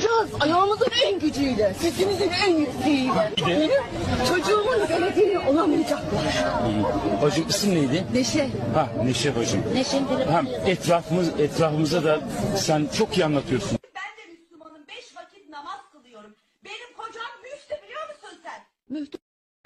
Yapacağız ayağımızın en gücüyle, sesimizin en yükseğiyle. Benim çocuğumun belediye olamayacaklar. Bacım isim neydi? Neşe. Ha Neşe bacım. Neşe'nin Ha, etrafımız, etrafımıza da sen çok iyi anlatıyorsun. Ben de Müslümanım. Beş vakit namaz kılıyorum. Benim kocam müftü biliyor musun sen?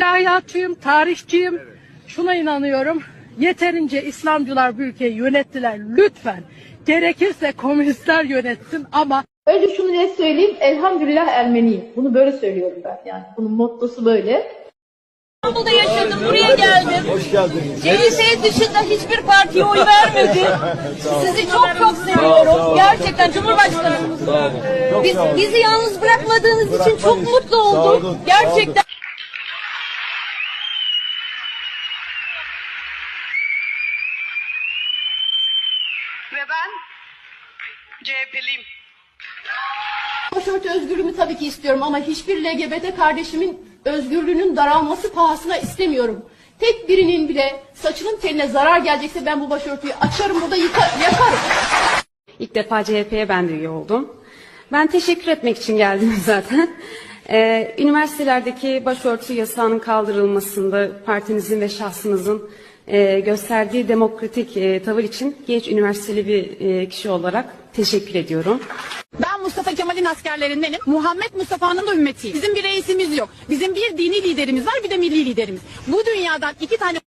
İlahiyatçıyım, tarihçiyim. Şuna inanıyorum. Yeterince İslamcılar bu ülkeyi yönettiler. Lütfen gerekirse komünistler yönetsin ama Önce şunu net söyleyeyim. Elhamdülillah Ermeniyim. Bunu böyle söylüyorum ben. Yani bunun mottosu böyle. İstanbul'da yaşadım, buraya geldim. Hoş geldiniz. CHP dışında hiçbir partiye oy vermedim. Sizi çok çok seviyorum. Gerçekten Cumhurbaşkanımız. Biz, bizi yalnız bırakmadığınız için çok mutlu oldum. Gerçekten. Ve ben CHP'liyim. Başörtü özgürlüğümü tabii ki istiyorum ama hiçbir LGBT kardeşimin özgürlüğünün daralması pahasına istemiyorum. Tek birinin bile saçının teline zarar gelecekse ben bu başörtüyü açarım burada yıka- yakarım. İlk defa CHP'ye ben de üye oldum. Ben teşekkür etmek için geldim zaten. Ee, üniversitelerdeki başörtü yasağının kaldırılmasında partinizin ve şahsınızın e, gösterdiği demokratik e, tavır için genç üniversiteli bir e, kişi olarak teşekkür ediyorum. Kemal'in askerlerindenim. Muhammed Mustafa'nın da ümmetiyim. Bizim bir reisimiz yok. Bizim bir dini liderimiz var bir de milli liderimiz. Bu dünyadan iki tane